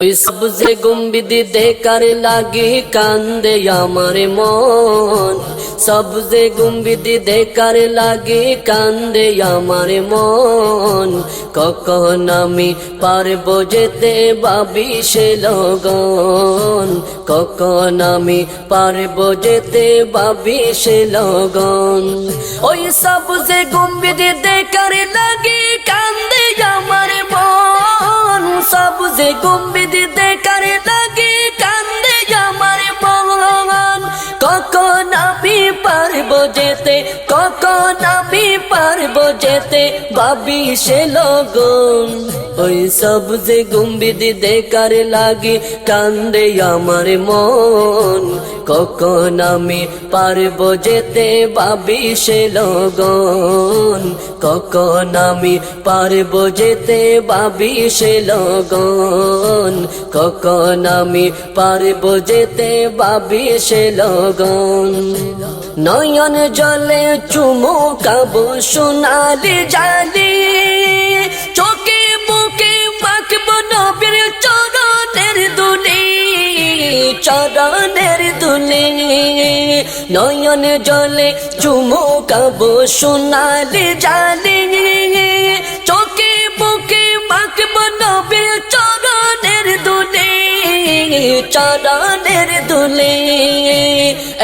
ওই সবজে গুম্বিদি দেকার লাগে কান্দে আমার মন। সবজে গুম্বিদি দেকার লাগে কান্দে আমার মন। কখন আমি পারব যেতে বাবি সে লগন। কখন আমি পারব যেতে বাবি সে লগন। ওই সবজে গুম্বিদি দেকার লাগে কান্দে আমার সবজে গুম্বিদি দেখার লাগে কান্দে আমার মন কখন আমি পারব যেতে, কখন আমি পারব যেতে? ভাবি সে লগন, ওই সবজে গুম্বিদি দেখার লাগে, কান্দে আমার মন। কখন আমি পারব যেতে, ভাবি সে লগন, কখন আমি পারব যেতে, ভাবি সে লগন। কখন আমি পারব যেতে, ভাবি সে লগন। নয়ন জলে চুমু কাবো সোনালি জালি। চোখে মুখে মাখবো নবীর চরণের দুলি চরণের দুলি নয়ন জলে চুমু কাবো সোনালি জালি। চোখে মুখে মাখবো নবীর চরণের দুলি চরণের দুলি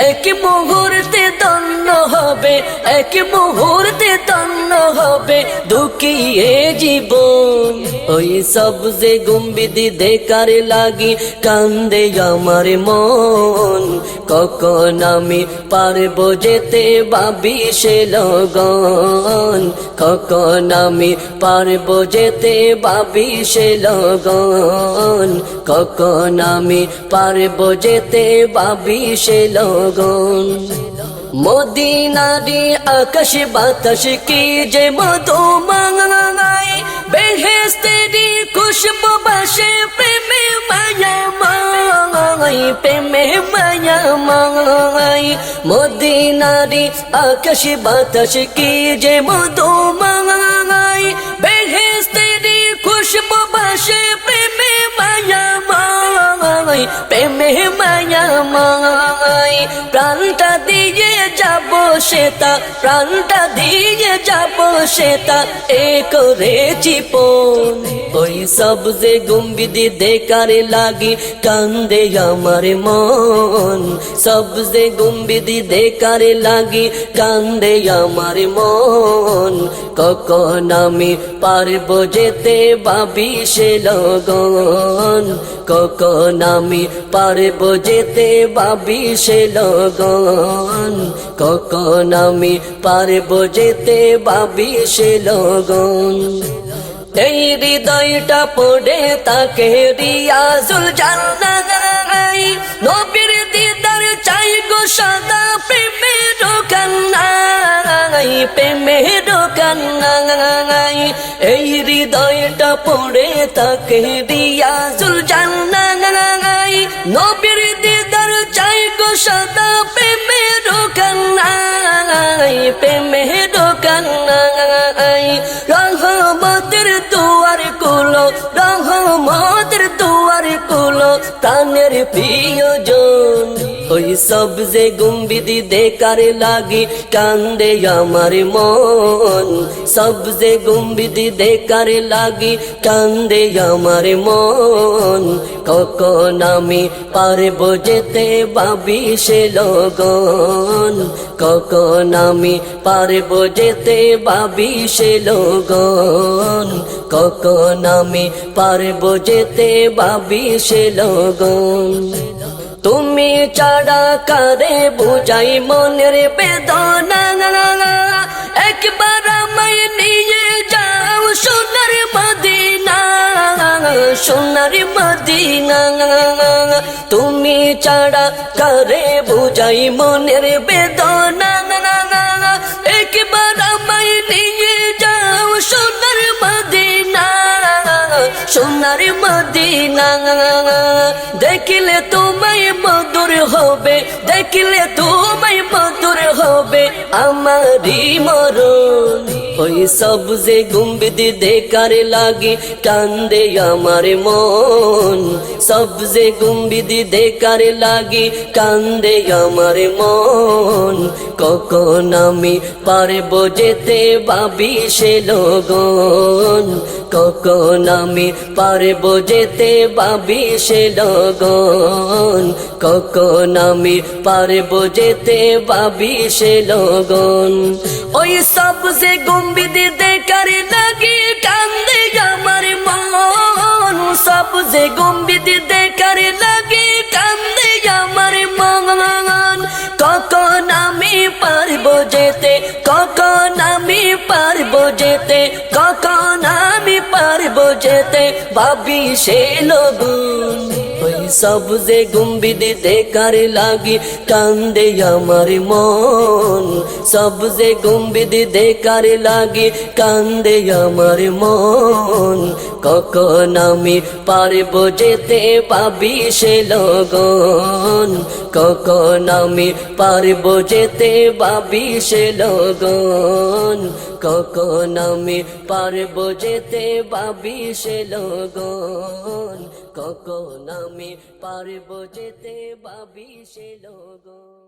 এক মুহূর্তে দন্ন হবে, এক মুহূর্তে দন্ন হবে, দুঃখিয়ে জীবন। ওই সবজে গুম্বিদি দেখার লাগি, কান্দে আমার মন। কখন আমি পারব যেতে ভাবি সে লগন। কখন আমি পারব যেতে ভাবি সে লগন। কখন আমি পারব যেতে ভাবি সে লগন। মদিনারি আকাশ বাতাস কি যে মধু মাঙাই বেহেস্তেরি খুশবু বাসে প্রেমে মায়া মাই প্রেমে মায়া মাই মদিনারি আকাশ বাতাস কি যে মধু মাঙাই মাই প্রেমে মায়া প্রাণটা দিয়ে যাব সেতা প্রাণটা দিয়ে যাব সেতা এ করেছি পন ওই সবজে গুম্বিদি দেখারে লাগি কান্দে আমার মন। সবজে গুম্বিদি দেখারে লাগি কান্দে আমার মন। কখন আমি পারব যেতে ভাবি সে লগন। কখন আমি পারব যেতে ভাবি সে লগন। কখন আমি পারব যেতে ভাবি সে লগন। এই হৃদয়টা পড়ে তাকে রিয়াজুল জান্নাই নবীর দিদার চাই গো সদা প্রেমের কান্নাই প্রেমের কান্নাই। এই হৃদয়টা পড়ে তাকে রিয়াজুল জান্নাই নবীর দিদার চাই গো সদা প্রেমের প্রিয়জন, ওই সবজে গুম্বিদি দেখার লাগি কান্দে আমার মন। সবজে গুম্বিদি দেখার লাগি কান্দে আমার মন। কখন আমি পারব যেতে ভাবি সে লগন? কখন আমি পারব যেতে ভাবি সে লগন? কখন আমি পারব যেতে ভাবি সে লগন তুমি চাড়া কারে বুঝাই মনের বেদনা? একবার আমায় নিয়ে যাও সোনার মদিনা। সোনার মদিনা তুমি চাড়া কারে বুঝাই মনের বেদনা? সোনার মদিনা। দেখিলে তোমায় মধুর হবে, দেখিলে তোমায় মধুর হবে। আমারই মরণ, ওই সবজে গুম্বিদি দেখার লাগে, কান্দে আমার মন। সবজে গুম্বিদি দেখার লাগে, কান্দে আমার মন। কখন আমি পারব যেতে ভাবি সে লগন? কখন আমি পারব যেতে ভাবি সে লগন, কখন আমি পারব যেতে ভাবি সে লগন। ওই সবজে গুম্বিদি দেখার লাগে কান্দে আমার মন সবজে গুম্বিদি দেখার লাগে কান্দে আমার মন। কখন আমি পারব যেতে, কখন আমি পারব যেতে, কখন যেতে ভাবি সে লগুন ওই সবজে গুম্বিদি দেখার লাগি কান্দে আমার মন। সবজে গুম্বিদি দেখার লাগি কান্দে আমার মন। কখন আমি পারব যেতে পাবি সে লগন? কখন আমি পারব যেতে পাবি সে লগন? কখন আমি পারব যেতে পাবি সে লগন? কখন আমি পারব যেতে ভাবি সে লগন?